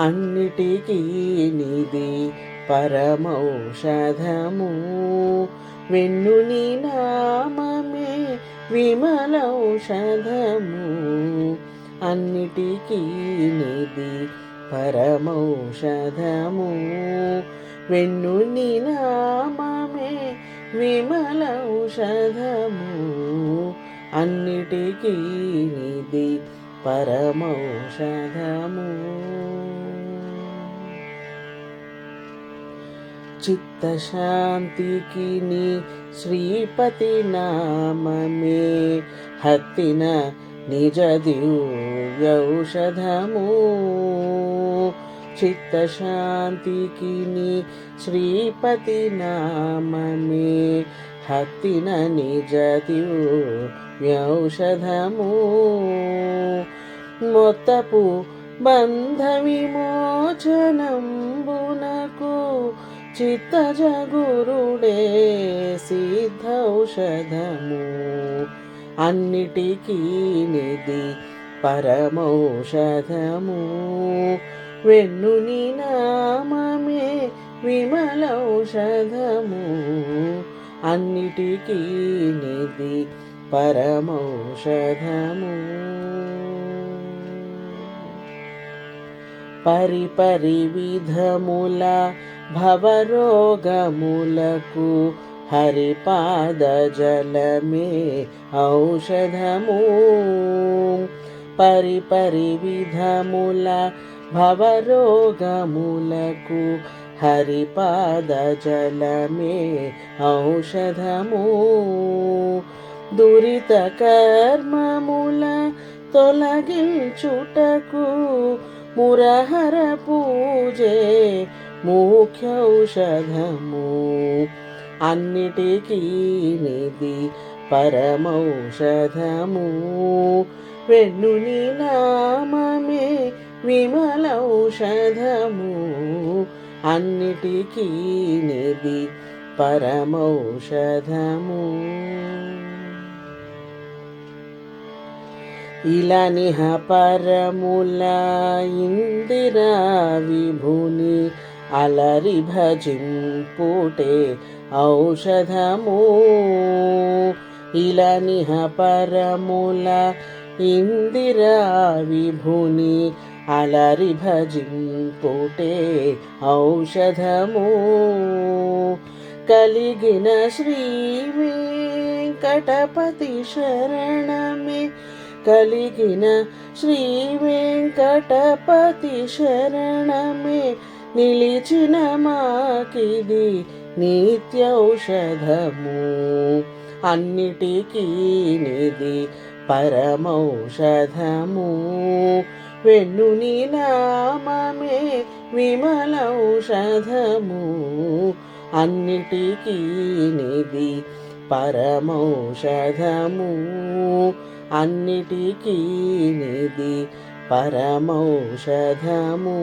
అన్నిటికీ నిది పరమౌషధము. వెన్నుని నామమే విమలౌషధము. అన్నిటికీ నిది పరమౌషధము. వెన్నుని నామమే విమలౌషధము. అన్నిటికీ నిది పరమౌషధము. చిత్తశాంతికి నీ శ్రీపతి నామమే. హత్తిన నిజ దివ్యౌషధము చిత్తశాంతికి నీ శ్రీపతి నామమే. హత్తిన నిజ దివ్యౌషధము మొత్తపు బంధ విమోచనంబునకు చిత్తజగురుడే సిద్ధౌషధము. అన్నిటికీ నిధి పరమౌషధము. వెన్నుని నామమే విమలౌషధము. అన్నిటికీ నిధి పరమౌషధము. పరిపరి విధముల భవరోగములకు హరిపాద జలమే ఔషధము పరిపరి విధముల భవరోగములకు హరిపాద జలమే ఔషధము దురిత కర్మముల తొలగించుటకు మురహర పూజే ముఖ్యౌషధము అన్నిటికీ నిధి పరమౌషధము వెన్నుని నామమే విమలౌషధము అన్నిటికీ నిధి పరమౌషధము ఇలా నిహ పరముల ఇందిరా విభుని అలరి భజింపుటే ఔషధము. ఇలా నిహ పరముల ఇందిరా విభుని అలరి భజింపుటే ఔషధము. కలిగిన శ్రీ వెంకటపతి శరణమే కలిగిన శ్రీ వెంకటపతి శరణమే. నిలిచిన మాకిది నిత్యౌషధము. అన్నిటికీ నిది పరమౌషధము. వెన్నుని నామమే విమలౌషధము. అన్నిటికీ నిది పరమౌషధము అన్నిటికీ నిధి పరమౌషధము.